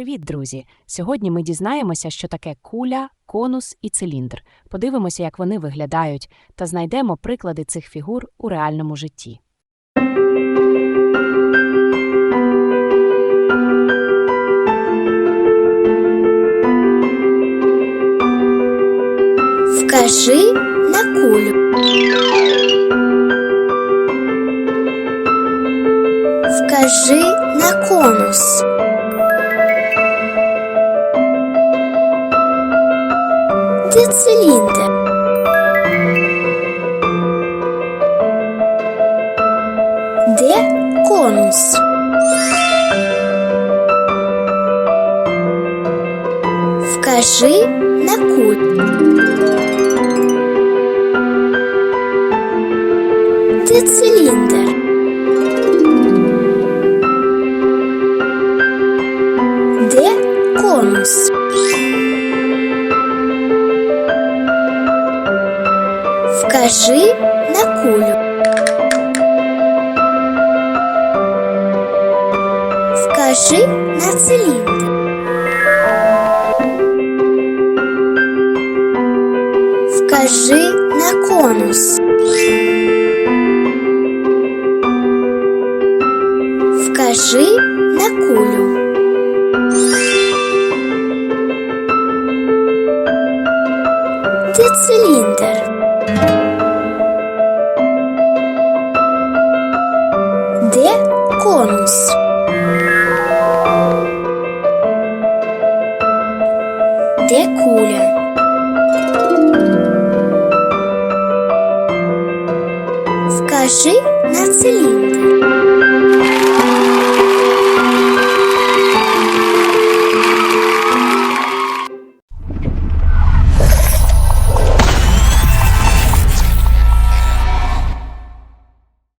Привіт, друзі! Сьогодні ми дізнаємося, що таке куля, конус і циліндр. Подивимося, як вони виглядають, та знайдемо приклади цих фігур у реальному житті. Вкажи на кулю. Вкажи на конус. Де циліндр? Де конус? Вкажи на кулю. Де циліндр? Де конус? Вкажи на кулю. Вкажи на циліндр. Вкажи на конус. Вкажи на кулю. Де циліндр? Де конус? Де куля? Вкажи на циліндр.